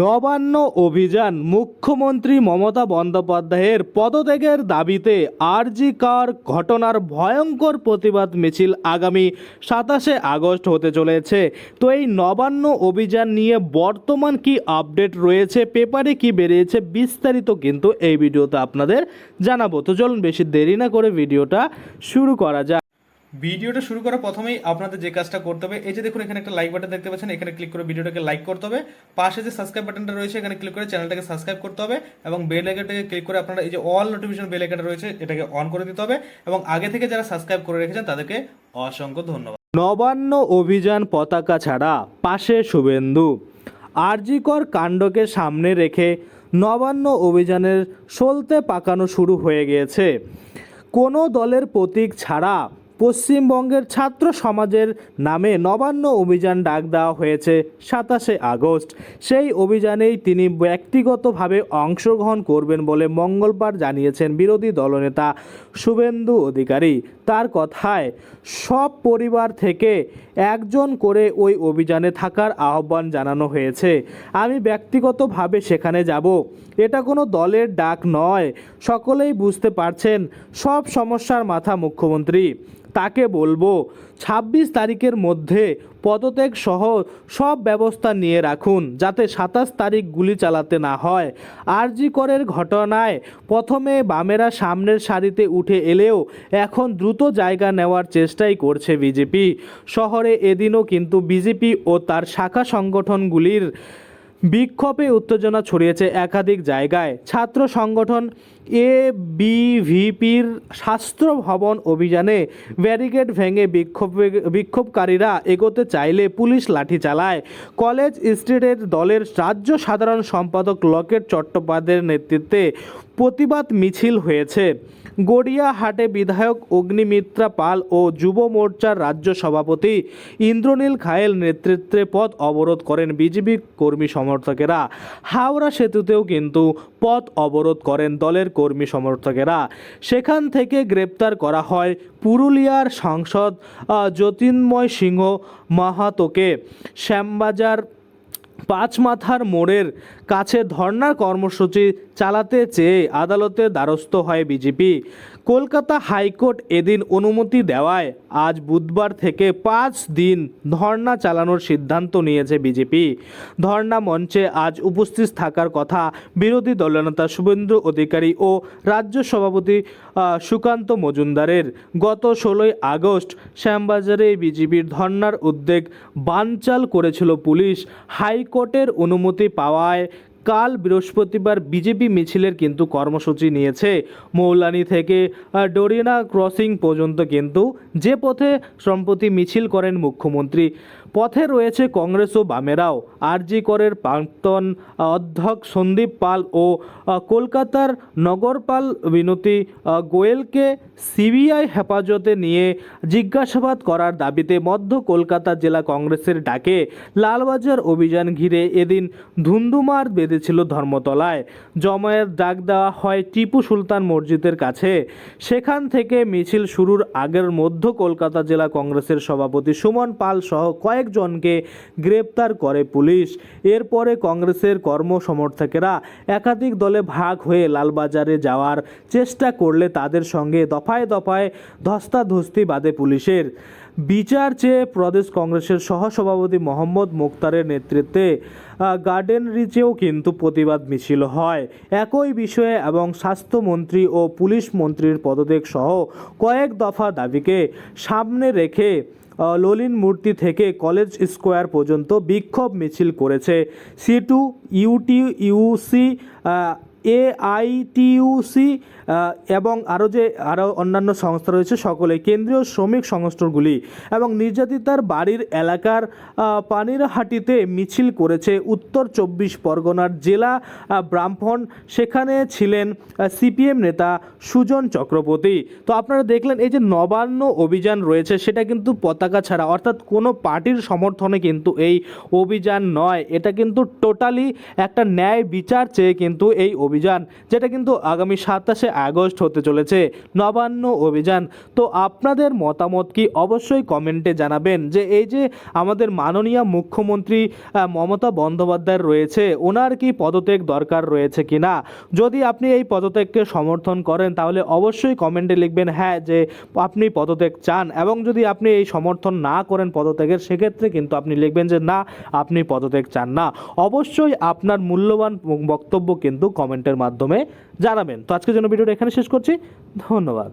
নবান্ন অভিযান মুখ্যমন্ত্রী মমতা বন্দ্যোপাধ্যায়ের পদত্যাগের দাবিতে আরজি কার ঘটনার ভয়ঙ্কর প্রতিবাদ মিছিল আগামী সাতাশে আগস্ট হতে চলেছে। তো এই নবান্ন অভিযান নিয়ে বর্তমান কি আপডেট রয়েছে, পেপারে কি বেরিয়েছে বিস্তারিত কিন্তু এই ভিডিওতে আপনাদের জানাব। তো চলুন বেশি দেরি না করে ভিডিওটা শুরু করা যাক। ভিডিওটা শুরু করার প্রথমেই আপনাদের যে কাজটা করতে হবে, এই যে দেখুন এখানে একটা লাইক বাটন দেখতে পাচ্ছেন, এখানে ক্লিক করে ভিডিওটাকে লাইক করতে হবে। পাশে যে সাবস্ক্রাইব বাটনটা রয়েছে, এখানে ক্লিক করে চ্যানেলটাকে সাবস্ক্রাইব করতে হবে এবং বেল আইকনটাকে ক্লিক করে আপনারা এই যে অল নোটিফিকেশন বেল আইকনটা রয়েছে, এটাকে অন করে দিতে হবে এবং আগে থেকে যারা সাবস্ক্রাইব করে রেখেছেন, তাদেরকে অসংখ্য ধন্যবাদ। নবান্ন অভিযান পতাকা ছাড়া পাশে শুভেন্দু। আরজিকর কাণ্ডকে সামনে রেখে নবান্ন অভিযানের সলতে পাকানো শুরু হয়ে গিয়েছে। কোনো দলের প্রতীক ছাড়া পশ্চিমবঙ্গের ছাত্র সমাজের নামে নবান্ন অভিযান ডাক দেওয়া হয়েছে সাতাশে আগস্ট। সেই অভিযানেই তিনি ব্যক্তিগতভাবে অংশগ্রহণ করবেন বলে মঙ্গলবার জানিয়েছেন বিরোধী দলনেতা শুভেন্দু অধিকারী। তার কথায়, সব পরিবার থেকে একজন করে ওই অভিযানে থাকার আহ্বান জানানো হয়েছে। আমি ব্যক্তিগতভাবে সেখানে যাব। এটা কোনো দলের ডাক নয়। সকলেই বুঝতে পারছেন, সব সমস্যার মাথা মুখ্যমন্ত্রী। তাকে বলব ছাব্বিশ তারিখের মধ্যে পদত্যাগ সহ সব ব্যবস্থা নিয়ে রাখুন, যাতে সাতাশ তারিখ গুলি চালাতে না হয়। আরজি করের ঘটনায় প্রথমে বামেরা সামনের সারিতে উঠে এলেও এখন দ্রুত জায়গা নেওয়ার চেষ্টাই করছে বিজেপি। শহরে এদিনও কিন্তু বিজেপি ও তার শাখা সংগঠনগুলির বিক্ষোভে উত্তেজনা ছড়িয়েছে একাধিক জায়গায়। ছাত্র সংগঠন এ বিভিপির শাস্ত্র ভবন অভিযানে ব্যারিকেড ভেঙে বিক্ষোভ বিক্ষোভকারীরা এগোতে চাইলে পুলিশ লাঠি চালায়। কলেজ স্ট্রিটের দলের রাজ্য সাধারণ সম্পাদক লকেট চট্টোপাধ্যায়ের নেতৃত্বে প্রতিবাদ মিছিল হয়েছে। গড়িয়াহাটে বিধায়ক অগ্নিমিত্রা পাল ও যুব মোর্চার রাজ্য সভাপতি ইন্দ্রনীল খায়েল নেতৃত্বে পথ অবরোধ করেন বিজেপি কর্মী সমর্থকেরা। হাওড়া সেতুতেও কিন্তু পথ অবরোধ করেন দলের কর্মী সমর্থকেরা। সেখান থেকে গ্রেপ্তার করা হয় পুরুলিয়ার সাংসদ আহ, জ্যোতির্ময় সিংহ মাহাতোকে। শ্যামবাজার পাঁচ মাথার মোড়ের কাছে ধর্নার কর্মসূচি চালাতে চেয়ে আদালতের দ্বারস্থ হয় বিজেপি। কলকাতা হাইকোর্ট এদিন অনুমতি দেওয়ায় আজ বুধবার থেকে পাঁচ দিন ধর্না চালানোর সিদ্ধান্ত নিয়েছে বিজেপি। ধর্না মঞ্চে আজ উপস্থিত থাকার কথা বিরোধী দলনেতা শুভেন্দু অধিকারী ও রাজ্য সভাপতি সুকান্ত মজুমদারের। গত ষোলোই আগস্ট শ্যামবাজারে বিজেপির ধর্নার উদ্যোগ বানচাল করেছিল পুলিশ। হাইকোর্টের অনুমতি পাওয়ায় কাল বৃহস্পতিবার বিজেপি মিছিলের কিন্তু কর্মসূচি নিয়েছে। মৌলানি থেকে ডোরিনা ক্রসিং পর্যন্ত কিন্তু যে পথে সম্প্রতি মিছিল করেন মুখ্যমন্ত্রী। পথে রয়েছে কংগ্রেস ও বামেরাও। আরজি করের প্রাক্তন অধ্যক্ষ সন্দীপ পাল ও কলকাতার নগরপাল বিনতি গোয়েলকে সিবিআই হেফাজতে নিয়ে জিজ্ঞাসাবাদ করার দাবিতে মধ্য কলকাতা জেলা কংগ্রেসের ডাকে লালবাজার অভিযান ঘিরে এদিন ধুন্ধুমার বেঁধেছিল ধর্মতলায়। জমায়ের ডাক দেওয়া হয় টিপু সুলতান মসজিদের কাছে। সেখান থেকে মিছিল শুরুর আগের মধ্য কলকাতা জেলা কংগ্রেসের সভাপতি সুমন পাল সহ কয়েকজনকে গ্রেপ্তার করে পুলিশ। এরপরে কংগ্রেসের কর্ম সমর্থকেরা একাধিক দলে ভাগ হয়ে লালবাজারে যাওয়ার চেষ্টা করলে তাদের সঙ্গে দফায় দফায় ধস্তাধস্তি বাদে পুলিশের। বিচার চেয়ে প্রদেশ কংগ্রেসের সহসভাপতি মোহাম্মদ মুক্তারের নেতৃত্বে গার্ডেন রিচেও কিন্তু প্রতিবাদ মিছিল হয়। একই বিষয়ে এবং স্বাস্থ্যমন্ত্রী ও পুলিশ মন্ত্রীর পদত্যাগ সহ কয়েক দফা দাবিকে সামনে রেখে ললিন মূর্তি থেকে কলেজ স্কোয়ার পর্যন্ত বিক্ষোভ মিছিল করেছে। সি টু ইউটি ইউসি এআইটিউসি এবং আরও যে আরও অন্যান্য সংস্থা রয়েছে সকলে, কেন্দ্রীয় শ্রমিক সংস্থাগুলি এবং নির্যাতিতার বাড়ির এলাকার পানিরহাটিতে মিছিল করেছে উত্তর চব্বিশ পরগনার জেলা ব্রাহ্মণ। সেখানে ছিলেন সিপিএম নেতা সুজন চক্রবর্তী। তো আপনারা দেখলেন এই যে নবান্ন অভিযান রয়েছে, সেটা কিন্তু পতাকা ছাড়া, অর্থাৎ কোনো পার্টির সমর্থনে কিন্তু এই অভিযান নয়। এটা কিন্তু টোটালি একটা ন্যায় বিচার চেয়ে কিন্তু এই অভিযান, যেটা কিন্তু আগামী সাতাশে আগস্ট হতে চলেছে। নবান্ন অভিযান। তো আপনাদের মতামত কি অবশ্যই কমেন্টে জানাবেন যে এই যে আমাদের মাননীয় মুখ্যমন্ত্রী মমতা বন্দ্যোপাধ্যায় রয়েছে, ওনার কি পদত্যাগ দরকার রয়েছে কিনা? যদি আপনি এই পদত্যাগকে সমর্থন করেন, তাহলে অবশ্যই কমেন্টে লিখবেন হ্যাঁ যে আপনি পদত্যাগ চান। এবং যদি আপনি এই সমর্থন না করেন পদত্যাগের, সেক্ষেত্রে কিন্তু আপনি লিখবেন যে, না, আপনি পদত্যাগ চান না। অবশ্যই আপনার মূল্যবান বক্তব্য কিন্তু কমেন্টের মাধ্যমে জানাবেন। তো আজকের জন্য ভিডিওটা এখানে শেষ করছি। ধন্যবাদ।